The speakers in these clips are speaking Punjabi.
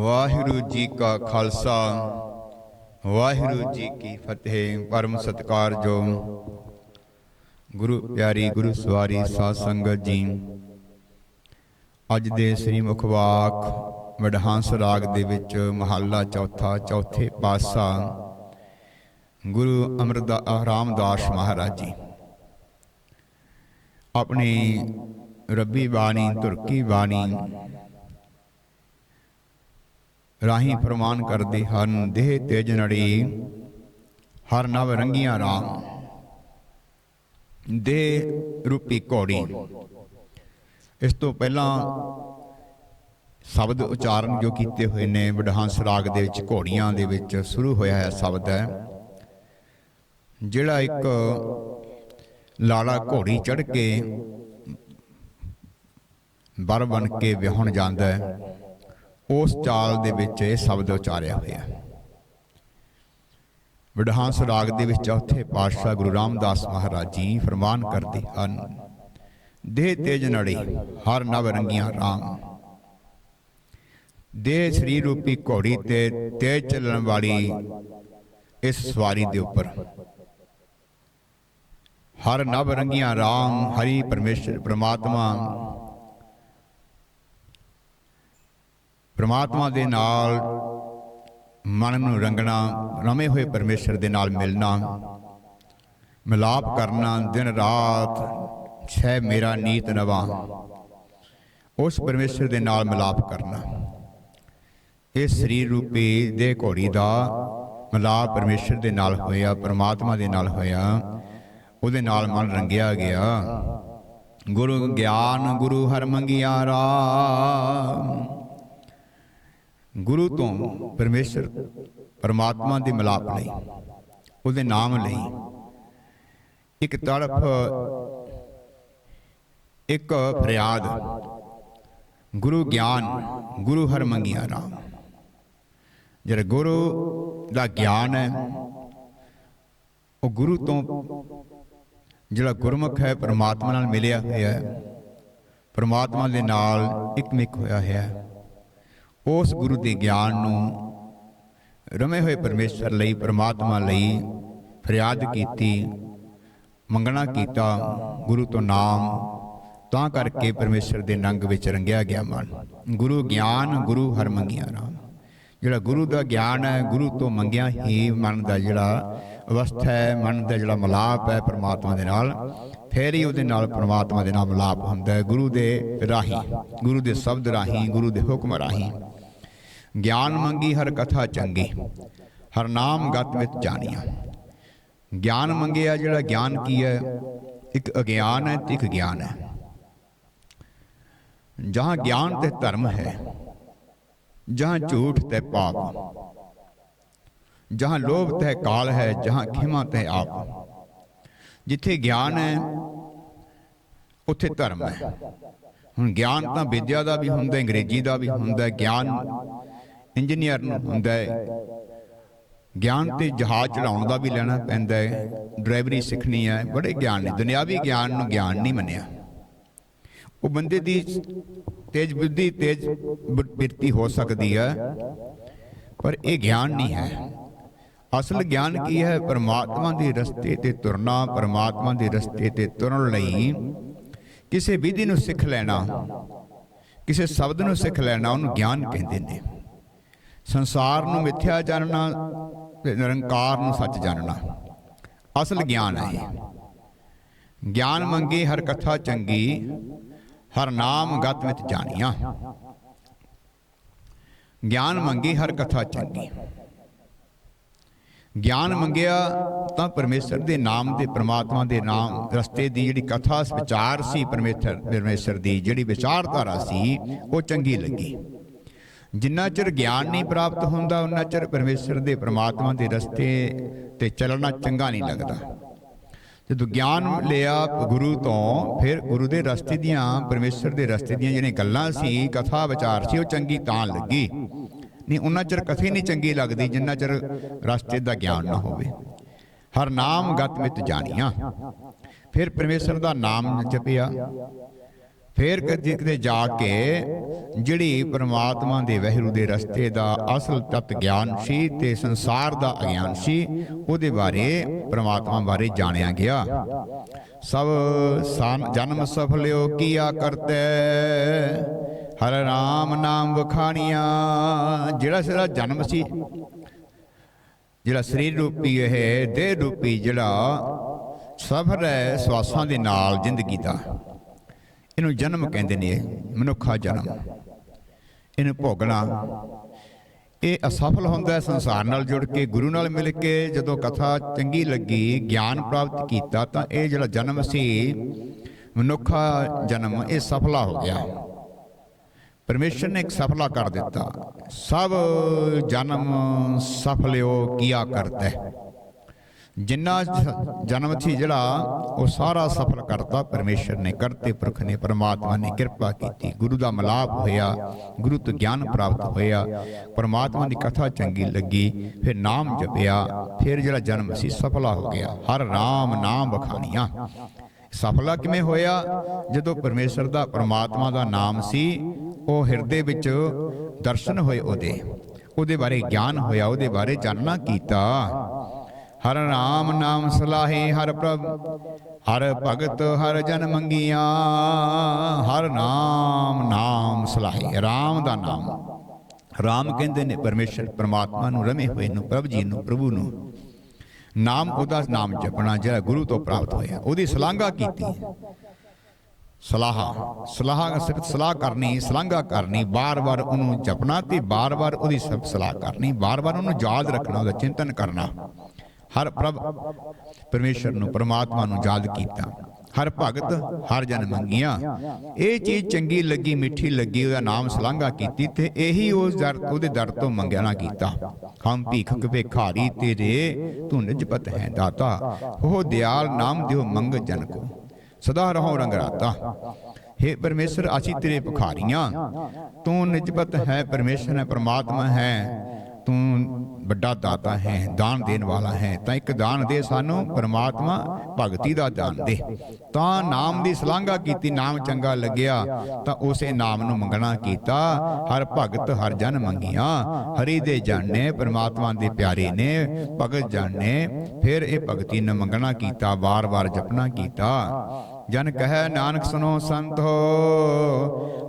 ਵਾਹਿਗੁਰੂ ਜੀ ਕਾ ਖਾਲਸਾ। ਵਾਹਿਗੁਰੂ ਜੀ ਕੀ ਫਤਿਹ। ਪਰਮ ਸਤਿਕਾਰਯੋਗ ਗੁਰੂ ਪਿਆਰੀ ਗੁਰੂ ਸਵਾਰੀ ਸਾਧ ਸੰਗਤ ਜੀ। ਅੱਜ ਦੇ ਸ੍ਰੀ ਮੁਖਵਾਕ ਵਡਹੰਸ ਰਾਗ ਦੇ ਵਿੱਚ ਮਹੱਲਾ ਚੌਥਾ, ਚੌਥੇ ਪਾਸਾ ਗੁਰੂ ਅਮਰਦਾ, ਰਾਮਦਾਸ ਮਹਾਰਾਜ ਜੀ। ਆਪਣੀ ਰੱਬੀ ਬਾਣੀ, ਤੁਰਕੀ ਬਾਣੀ ਰਾਹੀਂ ਫਰਮਾਨ ਕਰਦੇ ਹਨ ਦੇਹ ਤੇਜ ਨੜੀ ਹਰ ਨਵ ਰੰਗੀਆਂ ਰਾਮ। ਦੇਹ ਰੂਪੀ ਘੋੜੀ। ਇਸ ਤੋਂ ਪਹਿਲਾਂ ਸ਼ਬਦ ਉਚਾਰਨ ਜੋ ਕੀਤੇ ਹੋਏ ਨੇ ਵਡਹੰਸ ਰਾਗ ਦੇ ਵਿੱਚ ਘੋੜੀਆਂ ਦੇ ਵਿੱਚ ਸ਼ੁਰੂ ਹੋਇਆ ਹੈ ਸ਼ਬਦ ਹੈ। ਜਿਹੜਾ ਇੱਕ ਲਾੜਾ ਘੋੜੀ ਚੜ ਕੇ ਬਰ ਬਣ ਕੇ ਵਿਆਹਣ ਜਾਂਦਾ ਹੈ ਉਸ ਚਾਲ ਦੇ ਵਿੱਚ ਇਹ ਸ਼ਬਦ ਉਚਾਰਿਆ ਹੋਇਆ ਹੈ। ਵਿਡਹਾਂਸ ਰਾਗ ਦੇ ਵਿੱਚ ਚੌਥੇ ਪਾਤਸ਼ਾਹ ਗੁਰੂ ਰਾਮਦਾਸ ਮਹਾਰਾਜ ਜੀ ਫਰਮਾਨ ਕਰਦੇ ਹਨ ਦੇਹ ਤੇਜ ਨੜੀ, ਹਰ ਨਵ ਰੰਗੀਆਂ ਰਾਮ। ਦੇਹ ਸਰੀਰ ਰੂਪੀ ਘੋੜੀ ਤੇ ਤੇਜ ਚੱਲਣ ਵਾਲੀ ਇਸ ਸਵਾਰੀ ਦੇ ਉੱਪਰ। ਹਰ ਨਵ ਰੰਗੀਆਂ ਰਾਮ, ਹਰੀ ਪਰਮੇਸ਼ਰ, ਪ੍ਰਮਾਤਮਾ ਪ੍ਰਮਾਤਮਾ ਦੇ ਨਾਲ ਮਨ ਨੂੰ ਰੰਗਣਾ, ਰਮੇ ਹੋਏ ਪਰਮੇਸ਼ਰ ਦੇ ਨਾਲ ਮਿਲਣਾ, ਮਿਲਾਪ ਕਰਨਾ, ਦਿਨ ਰਾਤ ਛੇ ਮੇਰਾ ਨੀਤ ਨਵਾ, ਉਸ ਪਰਮੇਸ਼ਰ ਦੇ ਨਾਲ ਮਿਲਾਪ ਕਰਨਾ। ਇਹ ਸਰੀਰ ਰੂਪੀ ਦੇ ਘੋੜੀ ਦਾ ਮਿਲਾਪ ਪਰਮੇਸ਼ਰ ਦੇ ਨਾਲ ਹੋਇਆ, ਪਰਮਾਤਮਾ ਦੇ ਨਾਲ ਹੋਇਆ, ਉਹਦੇ ਨਾਲ ਮਨ ਰੰਗਿਆ ਗਿਆ। ਗੁਰੂ ਗਿਆਨ ਗੁਰੂ ਹਰ ਮੰਗਿਆ ਰਾਮ। ਗੁਰੂ ਤੋਂ ਪਰਮੇਸ਼ਰ ਪਰਮਾਤਮਾ ਦੇ ਮਿਲਾਪ ਲਈ, ਉਹਦੇ ਨਾਮ ਲਈ। ਇੱਕ ਤੜਫ, ਇੱਕ ਫਰਿਆਦ, ਗੁਰੂ ਗਿਆਨ, ਗੁਰੂ ਹਰ ਮੰਗਿਆ ਰਾਮ। ਜਿਹੜਾ ਗੁਰੂ ਦਾ ਗਿਆਨ ਹੈ, ਉਹ ਗੁਰੂ ਤੋਂ ਜਿਹੜਾ ਗੁਰਮੁਖ ਹੈ, ਪਰਮਾਤਮਾ ਨਾਲ ਮਿਲਿਆ ਹੋਇਆ ਹੈ। ਪਰਮਾਤਮਾ ਦੇ ਨਾਲ ਇਕਮਿਕ ਹੋਇਆ ਹੈ। ਉਸ ਗੁਰੂ ਦੇ ਗਿਆਨ ਨੂੰ ਰਮੇ ਹੋਏ ਪਰਮੇਸ਼ਰ ਲਈ, ਪ੍ਰਮਾਤਮਾ ਲਈ ਫਰਿਆਦ ਕੀਤੀ, ਮੰਗਣਾ ਕੀਤਾ, ਗੁਰੂ ਤੋਂ ਨਾਮ, ਤਾਂ ਕਰਕੇ ਪਰਮੇਸ਼ਰ ਦੇ ਨੰਗ ਵਿੱਚ ਰੰਗਿਆ ਗਿਆ ਮਨ। ਗੁਰੂ ਗਿਆਨ, ਗੁਰੂ ਹਰ ਮੰਗਿਆ ਰਾਮ ਜਿਹੜਾ ਗੁਰੂ ਦਾ ਗਿਆਨ ਹੈ, ਗੁਰੂ ਤੋਂ ਮੰਗਿਆ ਹੀ ਮਨ ਦਾ ਜਿਹੜਾ ਅਵਸਥਾ ਹੈ, ਮਨ ਦਾ ਜਿਹੜਾ ਮਲਾਪ ਹੈ ਪਰਮਾਤਮਾ ਦੇ ਨਾਲ, ਫੇਰ ਹੀ ਉਹਦੇ ਨਾਲ ਪਰਮਾਤਮਾ ਦੇ ਨਾਲ ਮਲਾਪ ਹੁੰਦਾ ਹੈ, ਗੁਰੂ ਦੇ ਰਾਹੀਂ, ਗੁਰੂ ਦੇ ਸ਼ਬਦ ਰਾਹੀਂ, ਗੁਰੂ ਦੇ ਹੁਕਮ ਰਾਹੀਂ। ਗਿਆਨ ਮੰਗੀ ਹਰ ਕਥਾ ਚੰਗੀ, ਹਰ ਨਾਮ ਗਤ ਵਿੱਚ ਜਾਣੀਆਂ। ਗਿਆਨ ਮੰਗਿਆ ਜਿਹੜਾ ਗਿਆਨ ਕੀ ਹੈ? ਇੱਕ ਅਗਿਆਨ ਹੈ ਤੇ ਇੱਕ ਗਿਆਨ ਹੈ। ਜਹਾਂ ਗਿਆਨ ਤੇ ਧਰਮ ਹੈ, ਜਹਾਂ ਝੂਠ ਤੇ ਪਾਪ, ਜਹਾਂ ਲੋਭ ਤੇ ਕਾਲ ਹੈ, ਜਹਾਂ ਖਿਮਾ ਤੇ ਆਪ। ਜਿੱਥੇ ਗਿਆਨ ਹੈ, ਉੱਥੇ ਧਰਮ ਹੈ। ਹੁਣ ਗਿਆਨ ਤਾਂ ਵਿਦਿਆ ਦਾ ਵੀ ਹੁੰਦਾ, ਅੰਗਰੇਜ਼ੀ ਦਾ ਵੀ ਹੁੰਦਾ, ਗਿਆਨ ਇੰਜੀਨੀਅਰ ਨੂੰ ਹੁੰਦਾ ਹੈ। ਗਿਆਨ ਤੇ ਜਹਾਜ਼ ਚੜਾਉਣ ਦਾ ਵੀ ਲੈਣਾ ਪੈਂਦਾ ਹੈ। ਡਰਾਈਵਰੀ ਸਿੱਖਣੀ ਹੈ। ਬੜੇ ਗਿਆਨ ਨੇ। ਦੁਨਿਆਵੀ ਗਿਆਨ ਨੂੰ ਗਿਆਨ ਨਹੀਂ ਮੰਨਿਆ। ਉਹ ਬੰਦੇ ਦੀ ਤੇਜ ਬੁੱਧੀ, ਤੇਜ ਬਿਰਤੀ ਹੋ ਸਕਦੀ ਹੈ। ਪਰ ਇਹ ਗਿਆਨ ਨਹੀਂ ਹੈ। ਅਸਲ ਗਿਆਨ ਕੀ ਹੈ? ਪਰਮਾਤਮਾ ਦੇ ਰਸਤੇ ਤੇ ਤੁਰਨਾ, ਪਰਮਾਤਮਾ ਦੇ ਰਸਤੇ ਤੇ ਤੁਰਨ ਲਈ ਕਿਸੇ ਵਿਧੀ ਨੂੰ ਸਿੱਖ ਲੈਣਾ, ਕਿਸੇ ਸ਼ਬਦ ਨੂੰ ਸਿੱਖ ਲੈਣਾ, ਉਹਨੂੰ ਗਿਆਨ ਕਹਿੰਦੇ ਨੇ। ਸੰਸਾਰ ਨੂੰ ਮਿੱਥਿਆ ਜਾਣਨਾ ਤੇ ਨਿਰੰਕਾਰ ਨੂੰ ਸੱਚ ਜਾਣਨਾ ਅਸਲ ਗਿਆਨ ਹੈ ਗਿਆਨ ਮੰਗੀ ਹਰ ਕਥਾ ਚੰਗੀ, ਹਰ ਨਾਮ ਗਤ ਵਿੱਚ ਜਾਣੀਆਂ। ਗਿਆਨ ਮੰਗੀ ਹਰ ਕਥਾ ਚੰਗੀ। ਗਿਆਨ ਮੰਗਿਆ ਤਾਂ ਪਰਮੇਸ਼ਰ ਦੇ ਨਾਮ ਦੇ ਪ੍ਰਮਾਤਮਾ ਦੇ ਨਾਮ ਰਸਤੇ ਦੀ ਜਿਹੜੀ ਕਥਾ, ਵਿਚਾਰ ਸੀ ਪਰਮੇਸ਼ਰ ਪਰਮੇਸ਼ਰ ਦੀ ਜਿਹੜੀ ਵਿਚਾਰਧਾਰਾ ਸੀ, ਉਹ ਚੰਗੀ ਲੱਗੀ। ਜਿੰਨਾ ਚਿਰ ਗਿਆਨ ਨਹੀਂ ਪ੍ਰਾਪਤ ਹੁੰਦਾ ਉਹਨਾਂ ਚਿਰ ਪਰਮੇਸ਼ਰ ਦੇ ਪ੍ਰਮਾਤਮਾ ਦੇ ਰਸਤੇ ਤੇ ਚੱਲਣਾ ਚੰਗਾ ਨਹੀਂ ਲੱਗਦਾ। ਜਦੋਂ ਗਿਆਨ ਲਿਆ ਗੁਰੂ ਤੋਂ, ਫਿਰ ਗੁਰੂ ਦੇ ਰਸਤੇ ਦੀਆਂ, ਪਰਮੇਸ਼ਰ ਦੇ ਰਸਤੇ ਦੀਆਂ ਜਿਹੜੀਆਂ ਗੱਲਾਂ ਸੀ, ਕਥਾ ਵਿਚਾਰ ਸੀ, ਉਹ ਚੰਗੀ ਤਾਂ ਲੱਗੀ। ਨਹੀਂ ਉਹਨਾਂ ਚਿਰ ਕਥੀ ਨਹੀਂ ਚੰਗੀ ਲੱਗਦੀ, ਜਿੰਨਾ ਚਿਰ ਰਸਤੇ ਦਾ ਗਿਆਨ ਨਾ ਹੋਵੇ। ਹਰ ਨਾਮ ਗਤ ਵਿੱਚ ਜਾਣੀਆਂ। ਫਿਰ ਪਰਮੇਸ਼ਰ ਦਾ ਨਾਮ ਜਪਿਆ। ਫੇਰ ਕਦੇ ਕਿਤੇ ਜਾ ਕੇ ਜਿਹੜੀ ਪ੍ਰਮਾਤਮਾ ਦੇ ਵਹਿਰੂ ਦੇ ਰਸਤੇ ਦਾ ਅਸਲ ਤਤ ਗਿਆਨ ਸੀ ਤੇ ਸੰਸਾਰ ਦਾ ਅਗਿਆਨ ਸੀ, ਉਹਦੇ ਬਾਰੇ ਪ੍ਰਮਾਤਮਾ ਬਾਰੇ ਜਾਣਿਆ ਗਿਆ। ਸਭ ਸਾਨ- ਜਨਮ ਸਫਲਿਓ ਕੀਆ ਕਰਤੇ? ਹਰ ਰਾਮ ਨਾਮ ਵਖਾਣੀਆਂ। ਜਿਹੜਾ ਸਿਰਾ ਜਨਮ ਸੀ, ਜਿਹੜਾ ਸਰੀਰ ਰੂਪੀ ਇਹ, ਦੇਹ ਰੂਪੀ ਜਿਹੜਾ ਸਫਰ ਹੈ ਸਵਾਸਾਂ ਦੇ ਨਾਲ ਜ਼ਿੰਦਗੀ ਦਾ। ਇਹਨੂੰ ਜਨਮ ਕਹਿੰਦੇ ਨੇ ਮਨੁੱਖਾ ਜਨਮ। ਇਹਨੂੰ ਭੋਗਣਾ। ਇਹ ਅਸਫਲ ਹੁੰਦਾ ਹੈ ਸੰਸਾਰ ਨਾਲ ਜੁੜ ਕੇ, ਗੁਰੂ ਨਾਲ ਮਿਲ ਕੇ, ਜਦੋਂ ਕਥਾ ਚੰਗੀ ਲੱਗੀ, ਗਿਆਨ ਪ੍ਰਾਪਤ ਕੀਤਾ, ਤਾਂ ਇਹ ਜਿਹੜਾ ਜਨਮ ਸੀ, ਮਨੁੱਖਾ ਜਨਮ, ਇਹ ਸਫਲਾ ਹੋ ਗਿਆ। ਪਰਮੇਸ਼ਰ ਨੇ ਇੱਕ ਸਫਲਾ ਕਰ ਦਿੱਤਾ। ਸਭ ਜਨਮ ਸਫਲਿਓ ਕੀਆ ਕਰਤਾ। ਜਿੰਨਾ ਜਨਮ ਸੀ ਜਿਹੜਾ ਉਹ ਸਾਰਾ ਸਫਲ ਕਰਤਾ ਪਰਮੇਸ਼ਰ ਨੇ ਕਰਤੇ ਪੁਰਖ ਨੇ ਪਰਮਾਤਮਾ ਨੇ ਕਿਰਪਾ ਕੀਤੀ। ਗੁਰੂ ਦਾ ਮਲਾਪ ਹੋਇਆ ਗੁਰੂ ਤੋਂ ਗਿਆਨ ਪ੍ਰਾਪਤ ਹੋਇਆ। ਪਰਮਾਤਮਾ ਦੀ ਕਥਾ ਚੰਗੀ ਲੱਗੀ ਫਿਰ ਨਾਮ ਜਪਿਆ ਫਿਰ ਜਿਹੜਾ ਜਨਮ ਸੀ ਸਫਲਾ ਹੋ ਗਿਆ। ਹਰ ਰਾਮ ਨਾਮ ਬਖਾਣੀਆਂ ਸਫਲਾ ਕਿਵੇਂ ਹੋਇਆ? ਜਦੋਂ ਪਰਮੇਸ਼ਰ ਦਾ ਪਰਮਾਤਮਾ ਦਾ ਨਾਮ ਸੀ ਉਹ ਹਿਰਦੇ ਵਿੱਚ ਦਰਸ਼ਨ ਹੋਏ ਉਹਦੇ। ਉਹਦੇ ਬਾਰੇ ਗਿਆਨ ਹੋਇਆ ਉਹਦੇ ਬਾਰੇ ਜਾਣਨਾ ਕੀਤਾ। ਹਰ ਨਾਮ ਨਾਮ ਸਲਾਹੇ ਹਰ ਪ੍ਰਭ, ਹਰ ਭਗਤ ਹਰ ਜਨ ਮੰਗੀਆਂ। ਹਰ ਨਾਮ ਨਾਮ ਸਲਾਹੇ, ਰਾਮ ਦਾ ਨਾਮ। ਰਾਮ ਕਹਿੰਦੇ ਨੇ ਪਰਮੇਸ਼ਰ ਪਰਮਾਤਮਾ ਨੂੰ, ਰਮੇ ਹੋਏ ਨੂੰ, ਪ੍ਰਭ ਜੀ ਨੂੰ, ਪ੍ਰਭੂ ਨੂੰ। ਨਾਮ ਉਹਦਾ ਨਾਮ ਜਪਣਾ ਜਿਹੜਾ ਗੁਰੂ ਤੋਂ ਪ੍ਰਾਪਤ ਹੋਇਆ, ਉਹਦੀ ਸਲਾਘਾ ਕੀਤੀ। ਸਲਾਹ ਸਲਾਹ ਸਿਰਫ ਸਲਾਹ ਕਰਨੀ, ਸਲਾਘਾ ਕਰਨੀ, ਬਾਰ-ਬਾਰ ਉਹਨੂੰ ਜਪਣਾ ਤੇ ਬਾਰ-ਬਾਰ ਉਹਦੀ ਸਭ ਸਲਾਹ ਕਰਨੀ, ਬਾਰ-ਬਾਰ ਉਹਨੂੰ ਯਾਦ ਰੱਖਣਾ, ਉਹਦਾ ਚਿੰਤਨ ਕਰਨਾ। ਹਰ ਪ੍ਰਭ ਪਰਮੇਸ਼ਰ ਨੂੰ ਪਰਮਾਤਮਾ ਨੂੰ ਯਾਦ ਕੀਤਾ। ਹਰ ਭਗਤ, ਹਰ ਜਨ ਮੰਗੀਆਂ। ਇਹ ਚੀਜ਼ ਚੰਗੀ ਲੱਗੀ, ਮਿੱਠੀ ਲੱਗੀ, ਉਹਦਾ ਨਾਮ ਸਲਾਘਾ ਕੀਤੀ ਤੇ ਇਹੀ ਉਸ ਦਰ, ਉਹਦੇ ਦਰ ਤੋਂ ਮੰਗਣਾ ਕੀਤਾ। ਹਮ ਭੀਖ ਭਿਖਾਰੀ ਤੇਰੇ, ਤੂੰ ਨਿਜਪਤ ਹੈ ਦਾਤਾ। ਉਹ ਦਿਆਲ ਨਾਮ ਦਿਓ ਮੰਗ ਜਨ ਕੋ। ਸਦਾ ਰਹੋ ਰੰਗਰਾਤਾ हे ਪਰਮੇਸ਼ਰ, ਅਸੀਂ ਤੇਰੇ ਭਿਖਾਰੀਆਂ। ਤੂੰ ਨਿਜਪਤ ਹੈ, ਪਰਮੇਸ਼ਰ ਹੈ, ਪਰਮਾਤਮਾ ਹੈ। ਤੂੰ ਵੱਡਾ ਦਾਤਾ ਹੈ, ਦਾਨ ਦੇਣ ਵਾਲਾ ਹੈ, ਤਾਂ ਇੱਕ ਦਾਨ ਦੇ ਸਾਨੂੰ ਪਰਮਾਤਮਾ ਭਗਤੀ ਦਾ ਦਾਨ ਦੇ। ਤਾਂ ਨਾਮ ਦੀ ਸਲਾਘਾ ਕੀਤੀ, ਨਾਮ ਚੰਗਾ ਲੱਗਿਆ, ਤਾਂ ਉਸੇ ਨਾਮ ਨੂੰ ਮੰਗਣਾ ਕੀਤਾ। ਹਰ ਭਗਤ ਹਰ ਜਨ ਮੰਗੀਆਂ, ਹਰੀ ਦੇ ਜਾਣੇ ਪਰਮਾਤਮਾ ਦੇ ਪਿਆਰੇ ਨੇ, ਭਗਤ ਜਾਣੇ ਫਿਰ ਇਹ ਭਗਤੀ ਨੂੰ ਮੰਗਣਾ ਕੀਤਾ, ਵਾਰ-ਵਾਰ ਜਪਣਾ ਕੀਤਾ। ਜਨ ਕਹੈ ਨਾਨਕ ਸੁਨੋ ਸੰਤੋ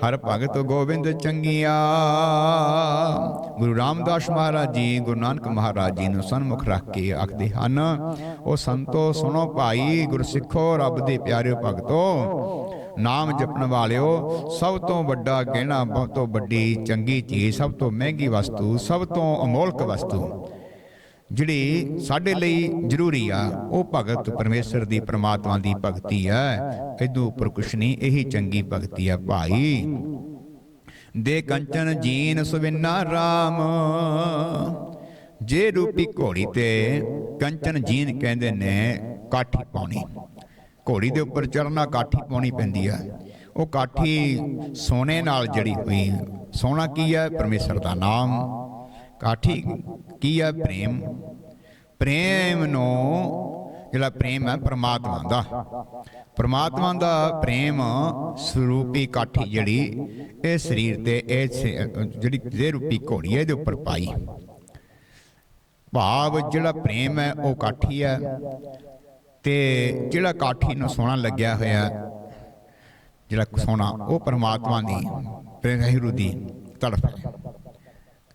ਹਰ ਭਗਤ ਗੋਬਿੰਦ ਚੰਗੀਆ। ਗੁਰੂ ਰਾਮਦਾਸ ਮਹਾਰਾਜ ਜੀ ਗੁਰੂ ਨਾਨਕ ਮਹਾਰਾਜ ਜੀ ਨੂੰ ਸਨਮੁਖ ਰੱਖ ਕੇ ਆਖਦੇ ਹਨ ਉਹ ਸੰਤੋ ਸੁਣੋ ਭਾਈ ਗੁਰਸਿੱਖੋ ਰੱਬ ਦੇ ਪਿਆਰਿਓ ਭਗਤੋ। ਨਾਮ ਜਪਣ ਵਾਲਿਓ ਸਭ ਤੋਂ ਵੱਡਾ ਗਹਿਣਾ ਬਹੁਤ ਤੋਂ ਵੱਡੀ ਚੰਗੀ ਚੀਜ਼ ਸਭ ਤੋਂ ਮਹਿੰਗੀ ਵਸਤੂ ਸਭ ਤੋਂ ਅਮੋਲਕ ਵਸਤੂ। ਜਿਹੜੀ ਸਾਡੇ ਲਈ ਜ਼ਰੂਰੀ ਆ, ਉਹ ਭਗਤ ਪਰਮੇਸ਼ਰ ਦੀ ਪ੍ਰਮਾਤਮਾ ਦੀ ਭਗਤੀ ਹੈ ਇਦੋਂ ਉੱਪਰ ਕੁਛ ਨਹੀਂ, ਇਹੀ ਚੰਗੀ ਭਗਤੀ ਆ ਭਾਈ। ਦੇ ਕੰਚਨ ਜੀਨ ਸੁਵਿਨਾ RAM ਜੇ ਰੂਪੀ ਘੋੜੀ ਤੇ ਕੰਚਨ ਜੀਨ ਕਹਿੰਦੇ ਨੇ ਕਾਠੀ ਪਾਉਣੀ। ਘੋੜੀ ਦੇ ਉੱਪਰ ਚੜਨਾ ਕਾਠੀ ਪਾਉਣੀ ਪੈਂਦੀ ਆ। ਉਹ ਕਾਠੀ ਸੋਨੇ ਨਾਲ ਜੜੀ ਹੋਈ, ਸੋਨਾ ਕੀ ਹੈ ਪਰਮੇਸ਼ਰ ਦਾ ਨਾਮ। ਕਾਠੀ ਕੀ ਹੈ ਪ੍ਰੇਮ? ਪ੍ਰੇਮ ਨੂੰ ਜਿਹੜਾ ਪ੍ਰੇਮ ਹੈ ਪ੍ਰਮਾਤਮਾ ਦਾ। ਪ੍ਰਮਾਤਮਾ ਦਾ ਪ੍ਰੇਮ ਸਰੂਪੀ ਕਾਠੀ ਜਿਹੜੀ ਇਹ ਸਰੀਰ ਤੇ ਇਹ ਜਿਹੜੀ ਦੇ ਰੂਪੀ ਘੋੜੀ ਹੈ, ਇਹਦੇ ਉੱਪਰ ਪਾਈ। ਭਾਵ ਜਿਹੜਾ ਪ੍ਰੇਮ ਹੈ ਉਹ ਕਾਠੀ ਹੈ ਤੇ ਜਿਹੜਾ ਕਾਠੀ ਨੂੰ ਸੋਨਾ ਲੱਗਿਆ ਹੋਇਆ ਜਿਹੜਾ ਸੋਨਾ ਉਹ ਪਰਮਾਤਮਾ ਦੀ ਪ੍ਰੇਮਹਿਰੂ ਦੀ ਤੜਫ ਹੈ।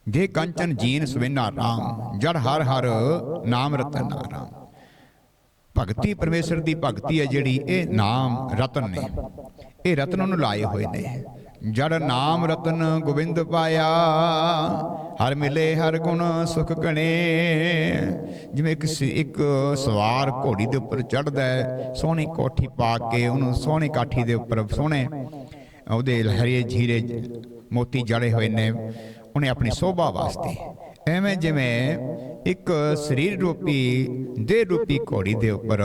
ਜੇ ਕੰਚਨ ਜੀਨ ਸੁਵਿਨਾ ਰਾਮ, ਜੜ ਹਰ ਹਰ ਨਾਮ ਰਤਨ ਰਾਮ। ਭਗਤੀ ਪਰਮੇਸ਼ਰ ਦੀ ਭਗਤੀ ਹੈ ਜਿਹੜੀ, ਇਹ ਨਾਮ ਰਤਨ ਨੇ। ਇਹ ਰਤਨ ਉਹਨੂੰ ਲਾਏ ਹੋਏ ਨੇ। ਜੜ ਨਾਮ ਰਤਨ ਗੋਬਿੰਦ ਪਾਇਆ, ਹਰ ਮਿਲੇ ਹਰ ਗੁਣ ਸੁਖ ਗਣੇ। ਜਿਵੇਂ ਇੱਕ ਇੱਕ ਸਵਾਰ ਘੋੜੀ ਦੇ ਉੱਪਰ ਚੜਦਾ ਹੈ, ਸੋਹਣੀ ਕੋਠੀ ਪਾ ਕੇ ਉਹਨੂੰ ਸੋਹਣੀ ਕਾਠੀ ਦੇ ਉੱਪਰ ਸੋਹਣੇ ਉਹਦੇ ਹਰੇ ਝੀਰੇ ਮੋਤੀ ਜੜੇ ਹੋਏ ਨੇ। ਉਹਨੇ ਆਪਣੀ ਸੋਭਾ ਵਾਸਤੇ। ਐਵੇਂ ਜਿਵੇਂ ਇੱਕ ਸਰੀਰ ਰੂਪੀ ਦੇਹ ਰੂਪੀ ਘੋੜੀ ਦੇ ਉੱਪਰ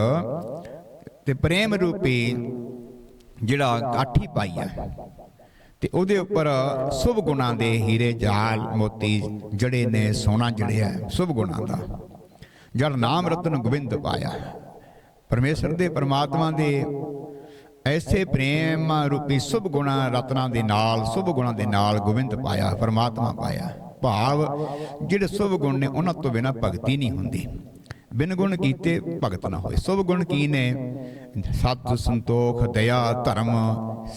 ਤੇ ਪ੍ਰੇਮ ਰੂਪੀ ਜਿਹੜਾ ਕਾਠੀ ਪਾਈ ਆ। ਤੇ ਉਹਦੇ ਉੱਪਰ ਸੁਭ ਗੁਣਾਂ ਦੇ ਹੀਰੇ ਜਾਲ ਮੋਤੀ ਜੜੇ ਨੇ ਸੋਨਾ ਜੜਿਆ ਸੁਭ ਗੁਣਾਂ ਦਾ। ਜਦ ਨਾਮ ਰਤਨ ਗੋਬਿੰਦ ਪਾਇਆ ਪਰਮੇਸ਼ਰ ਦੇ ਪਰਮਾਤਮਾ ਦੇ ਐਸੇ ਪ੍ਰੇਮ ਰੂਪੀ ਸੁਭ ਗੁਣਾ ਰਤਨਾਂ ਦੇ ਨਾਲ, ਸੁਭ ਗੁਣਾ ਦੇ ਨਾਲ ਗੋਬਿੰਦ ਪਾਇਆ, ਪਰਮਾਤਮਾ ਪਾਇਆ। ਭਾਵ ਜਿਹੜੇ ਸੁਭ ਗੁਣ ਨੇ, ਉਹਨਾਂ ਤੋਂ ਬਿਨਾ ਭਗਤੀ ਨਹੀਂ ਹੁੰਦੀ। ਬਿਨ ਗੁਣ ਕੀਤੇ ਭਗਤ ਨਾ ਹੋਏ। ਸੁਭ ਗੁਣ ਕੀ ਨੇ? ਸਤ ਸੰਤੋਖ, ਦਇਆ, ਧਰਮ,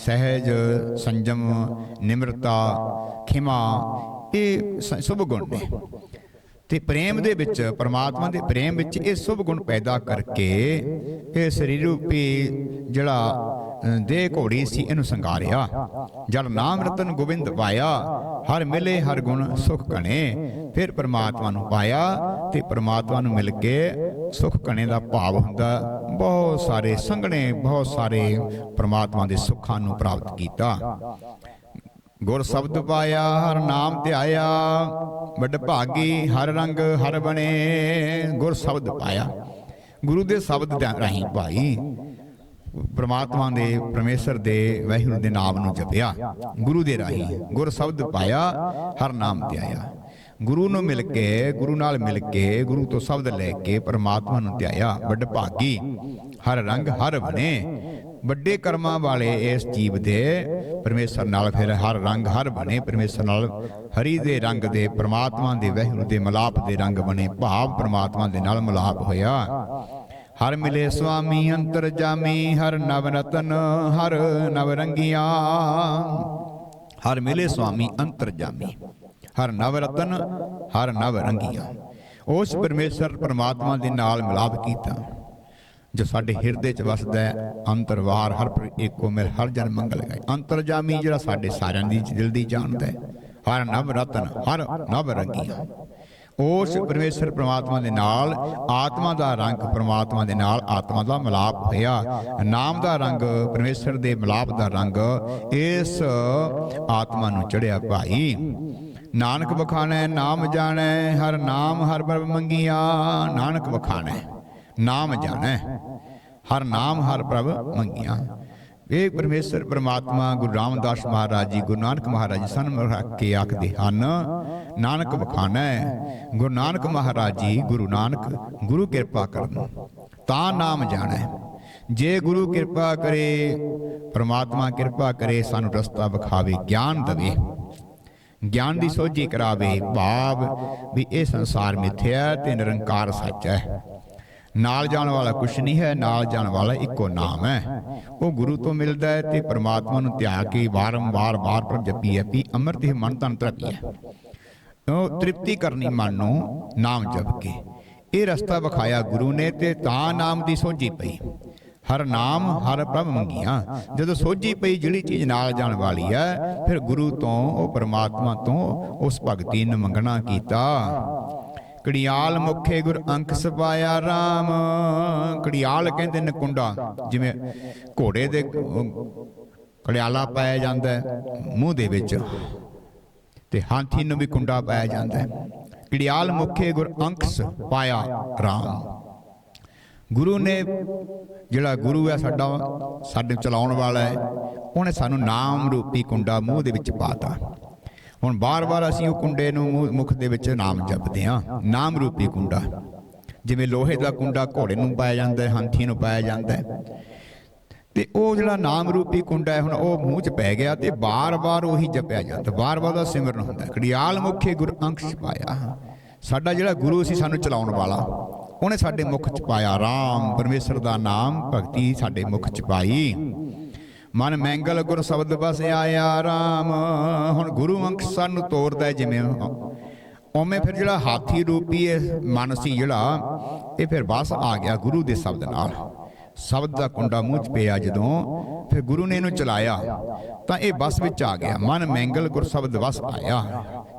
ਸਹਿਜ, ਸੰਜਮ, ਨਿਮਰਤਾ, ਖਿਮਾ। ਇਹ ਸ- ਸ਼ੁਭ ਗੁਣ ਨੇ। ਤੇ ਪ੍ਰੇਮ ਦੇ ਵਿੱਚ, ਪਰਮਾਤਮਾ ਦੇ ਪ੍ਰੇਮ ਵਿੱਚ ਇਹ ਸ਼ੁਭ ਗੁਣ ਪੈਦਾ ਕਰਕੇ ਇਹ ਸਰੀਰ ਰੂਪੀ ਜਿਹੜਾ ਦੇ ਘੋੜੀ ਸੀ, ਇਹਨੂੰ ਸੰਗਾਰਿਆ। ਜਦ ਨਾਮ ਰਤਨ ਗੋਬਿੰਦ ਪਾਇਆ, ਹਰ ਮਿਲੇ ਹਰ ਗੁਣ ਸੁਖ ਘਣੇ ਫਿਰ ਪਰਮਾਤਮਾ ਨੂੰ ਪਾਇਆ ਤੇ ਪਰਮਾਤਮਾ ਨੂੰ ਮਿਲ ਕੇ ਸੁਖ ਘਣੇ ਦਾ ਭਾਵ ਹੁੰਦਾ। ਬਹੁਤ ਸਾਰੇ ਸੰਘਣੇ ਬਹੁਤ ਸਾਰੇ ਪਰਮਾਤਮਾ ਦੇ ਸੁੱਖਾਂ ਨੂੰ ਪ੍ਰਾਪਤ ਕੀਤਾ। ਗੁਰ ਸ਼ਬਦ ਪਾਇਆ, ਹਰ ਨਾਮ ਧਿਆਇਆ, ਵੱਡ ਭਾਗੀ ਹਰ ਰੰਗ ਹਰ ਬਣੇ, ਗੁਰ ਸ਼ਬਦ ਪਾਇਆ। ਗੁਰੂ ਦੇ ਸ਼ਬਦ ਰਾਹੀਂ ਭਾਈ, ਪ੍ਰਮਾਤਮਾ ਦੇ, ਪਰਮੇਸ਼ਰ ਦੇ, ਵਾਹਿਗੁਰੂ ਦੇ ਨਾਮ ਨੂੰ ਜਪਿਆ। ਗੁਰੂ ਦੇ ਰਾਹੀਂ ਗੁਰ ਸ਼ਬਦ ਪਾਇਆ, ਹਰ ਨਾਮ ਧਿਆਇਆ। ਗੁਰੂ ਨੂੰ ਮਿਲ ਕੇ, ਗੁਰੂ ਨਾਲ ਮਿਲ ਕੇ, ਗੁਰੂ ਤੋਂ ਸ਼ਬਦ ਲੈ ਕੇ ਪਰਮਾਤਮਾ ਨੂੰ ਧਿਆਇਆ, ਵੱਡ ਭਾਗੀ, ਹਰ ਰੰਗ ਹਰ ਬਣੇ ਵੱਡੇ ਕਰਮਾਂ ਵਾਲੇ ਇਸ ਜੀਵ ਦੇ ਪਰਮੇਸ਼ਰ ਨਾਲ ਫਿਰ ਹਰ ਰੰਗ ਹਰ ਬਣੇ, ਪਰਮੇਸ਼ਰ ਨਾਲ ਹਰੀ ਦੇ ਰੰਗ ਦੇ, ਪ੍ਰਮਾਤਮਾ ਦੇ ਵਹਿਰੂ ਦੇ ਮਲਾਪ ਦੇ ਰੰਗ ਬਣੇ, ਭਾਵ ਪ੍ਰਮਾਤਮਾ ਦੇ ਨਾਲ ਮਲਾਪ ਹੋਇਆ। ਹਰ ਮਿਲੇ ਸੁਆਮੀ, ਅੰਤਰ ਜਾਮੀ, ਹਰ ਨਵ ਰਤਨ ਹਰ ਨਵ ਰੰਗੀਆਂ ਹਰ ਮਿਲੇ ਸੁਆਮੀ, ਅੰਤਰ ਜਾਮੀ, ਹਰ ਨਵ ਰਤਨ ਹਰ ਨਵ ਰੰਗੀਆਂ ਉਸ ਪਰਮੇਸ਼ਰ ਪ੍ਰਮਾਤਮਾ ਦੇ ਨਾਲ ਮਿਲਾਪ ਕੀਤਾ। ਜੋ ਸਾਡੇ ਹਿਰਦੇ ਚ ਵਸਦਾ ਹੈ, ਅੰਤਰਵਾਰ ਹਰ ਪਰ ਏਕੋ ਮਿਲ ਹਰ ਜਨ ਮੰਗਲ ਗਾਏ ਅੰਤਰਜਾਮੀ ਜਿਹੜਾ ਸਾਡੇ ਸਾਰਿਆਂ ਦੀ ਦਿਲ ਦੀ ਜਾਣਦਾ ਹੈ। ਹਰ ਨਵ ਰਤਨ, ਹਰ ਨਵ ਰੰਗੀ ਉਸ ਪਰਮੇਸ਼ਰ ਪ੍ਰਮਾਤਮਾ ਦੇ ਨਾਲ, ਆਤਮਾ ਦਾ ਰੰਗ ਪ੍ਰਮਾਤਮਾ ਦੇ ਨਾਲ, ਆਤਮਾ ਦਾ ਮਿਲਾਪ ਹੋਇਆ। ਨਾਮ ਦਾ ਰੰਗ ਪਰਮੇਸ਼ਰ ਦੇ ਮਿਲਾਪ ਦਾ ਰੰਗ, ਇਸ ਆਤਮਾ ਨੂੰ ਚੜਿਆ ਭਾਈ। ਨਾਨਕ ਬਖਾਣੈ ਨਾਮ ਜਾਣੈ, ਹਰ ਨਾਮ ਹਰ ਬਰ ਮੰਗੀਆਂ, ਨਾਨਕ ਬਖਾਣੈ ਨਾਮ ਜਾਣੈ। ਹਰ ਨਾਮ, ਹਰ ਪ੍ਰਭ ਮੰਗੀਆਂ। ਇਹ ਪਰਮੇਸ਼ਰ, ਪ੍ਰਮਾਤਮਾ, ਗੁਰੂ ਰਾਮਦਾਸ ਮਹਾਰਾਜ ਜੀ, ਗੁਰੂ ਨਾਨਕ ਮਹਾਰਾਜ ਜੀ, ਸਨ ਰੱਖ ਕੇ ਆਖਦੇ ਹਨ, ਨਾਨਕ ਬਖਾਣੈ ਗੁਰੂ ਨਾਨਕ ਮਹਾਰਾਜ ਜੀ, ਗੁਰੂ ਨਾਨਕ, ਗੁਰੂ ਕਿਰਪਾ ਕਰਨ। ਤਾਂ ਨਾਮ ਜਾਣੈ। ਜੇ ਗੁਰੂ ਕਿਰਪਾ ਕਰੇ, ਪ੍ਰਮਾਤਮਾ ਕਿਰਪਾ ਕਰੇ, ਸਾਨੂੰ ਰਸਤਾ ਵਿਖਾਵੇ, ਗਿਆਨ ਦਵੇ। ਗਿਆਨ ਦੀ ਸੋਝੀ ਕਰਾਵੇ, ਭਾਵ ਵੀ ਇਹ ਸੰਸਾਰ ਮਿੱਥਿਆ ਤੇ ਨਿਰੰਕਾਰ ਸੱਚ ਹੈ। ਨਾਲ ਜਾਣ ਵਾਲਾ ਕੁਛ ਨਹੀਂ ਹੈ, ਨਾਲ ਜਾਣ ਵਾਲਾ ਇੱਕੋ ਨਾਮ ਹੈ। ਉਹ ਗੁਰੂ ਤੋਂ ਮਿਲਦਾ ਹੈ ਤੇ ਪ੍ਰਮਾਤਮਾ ਨੂੰ ਧਿਆ ਕੇ ਵਾਰੰਵਾਰ ਵਾਰ ਪਰ ਜਪੀ ਹੈ ਵੀ ਅੰਮ੍ਰਿਤ ਹੀ ਮਨ ਤਨ ਤਰਪੀ ਹੈ। ਉਹ ਤ੍ਰਿਪਤੀ ਕਰਨੀ ਮਨ ਨੂੰ ਨਾਮ ਜਪ ਕੇ। ਇਹ ਰਸਤਾ ਵਿਖਾਇਆ ਗੁਰੂ ਨੇ ਤੇ ਤਾਂ ਨਾਮ ਦੀ ਸੋਝੀ ਪਈ। ਹਰ ਨਾਮ, ਹਰ ਪ੍ਰਭ ਮੰਗੀਆਂ। ਜਦੋਂ ਸੋਝੀ ਪਈ ਜਿਹੜੀ ਚੀਜ਼ ਨਾਲ ਜਾਣ ਵਾਲੀ ਹੈ, ਫਿਰ ਗੁਰੂ ਤੋਂ, ਉਹ ਪਰਮਾਤਮਾ ਤੋਂ ਉਸ ਭਗਤੀ ਨੂੰ ਮੰਗਣਾ ਕੀਤਾ। ਕੜਿਆਲ ਮੁਖੇ ਗੁਰ ਅੰਕ ਸਪਾਇਆ RAM ਕੜਿਆਲ ਕਹਿੰਦੇ ਨੇ ਕੁੰਡਾ, ਜਿਵੇਂ ਘੋੜੇ ਦੇ ਕੜਿਆਲਾ ਪਾਇਆ ਜਾਂਦਾ ਮੂੰਹ ਦੇ ਵਿੱਚ ਤੇ ਹਾਥੀ ਨੂੰ ਵੀ ਕੁੰਡਾ ਪਾਇਆ ਜਾਂਦਾ ਹੈ। ਕੜਿਆਲ ਮੁਖੇ ਗੁਰ ਅੰਕਸ ਪਾਇਆ RAM ਗੁਰੂ ਨੇ ਜਿਹੜਾ ਗੁਰੂ ਹੈ ਸਾਡਾ, ਸਾਡੇ ਚਲਾਉਣ ਵਾਲਾ ਹੈ, ਉਹਨੇ ਸਾਨੂੰ ਨਾਮ ਰੂਪੀ ਕੁੰਡਾ ਮੂੰਹ ਦੇ ਵਿੱਚ ਪਾਤਾ। ਹੁਣ ਬਾਰ-ਬਾਰ ਅਸੀਂ ਉਹ ਕੁੰਡੇ ਨੂੰ ਮੂੰਹ- ਮੁਖ ਦੇ ਵਿੱਚ ਨਾਮ ਜਪਦੇ ਹਾਂ। ਨਾਮ ਰੂਪੀ ਕੁੰਡਾ। ਜਿਵੇਂ ਲੋਹੇ ਦਾ ਕੁੰਡਾ ਘੋੜੇ ਨੂੰ ਪਾਇਆ ਜਾਂਦਾ ਹੈ ਹਾਥੀ ਨੂੰ ਪਾਇਆ ਜਾਂਦਾ ਹੈ। ਤੇ ਉਹ ਜਿਹੜਾ ਨਾਮ ਰੂਪੀ ਕੁੰਡਾ ਹੈ, ਹੁਣ ਉਹ ਮੂੰਹ 'ਚ ਪੈ ਗਿਆ ਤੇ ਬਾਰ-ਬਾਰ ਉਹੀ ਜਪਿਆ ਜਾਂਦਾ। ਬਾਰ-ਬਾਰ ਦਾ ਸਿਮਰਨ ਹੁੰਦਾ ਕੜਿਆਲ ਮੁਖੇ ਗੁਰ ਅੰਕਸ਼ ਪਾਇਆ। ਸਾਡਾ ਜਿਹੜਾ ਗੁਰੂ ਸੀ, ਸਾਨੂੰ ਚਲਾਉਣ ਵਾਲਾ, ਉਹਨੇ ਸਾਡੇ ਮੁਖ 'ਚ ਪਾਇਆ। ਰਾਮ ਪਰਮੇਸ਼ਰ ਦਾ ਨਾਮ, ਭਗਤੀ ਸਾਡੇ ਮੁਖ 'ਚ ਪਾਈ। ਮਨ ਮੈਂਗਲ ਗੁਰ ਸ਼ਬਦ ਬਸ ਆਇਆ RAM ਹੁਣ ਗੁਰੂ ਅੰਕ ਸਾਨੂੰ ਤੋਰਦਾ ਜਿਵੇਂ ਉਵੇਂ ਫਿਰ ਜਿਹੜਾ ਹਾਥੀ ਰੂਪੀ ਇਹ ਮਨ ਸੀ ਜਿਹੜਾ, ਇਹ ਫਿਰ ਬਸ ਆ ਗਿਆ ਗੁਰੂ ਦੇ ਸ਼ਬਦ ਨਾਲ। ਸ਼ਬਦ ਦਾ ਕੁੰਡਾ ਮੂੰਹ 'ਚ ਪਿਆ ਜਦੋਂ, ਫਿਰ ਗੁਰੂ ਨੇ ਇਹਨੂੰ ਚਲਾਇਆ। ਤਾਂ ਇਹ ਬਸ ਵਿੱਚ ਆ ਗਿਆ। ਮਨ ਮੈਂਗਲ ਗੁਰ ਸ਼ਬਦ ਵਸ ਆਇਆ।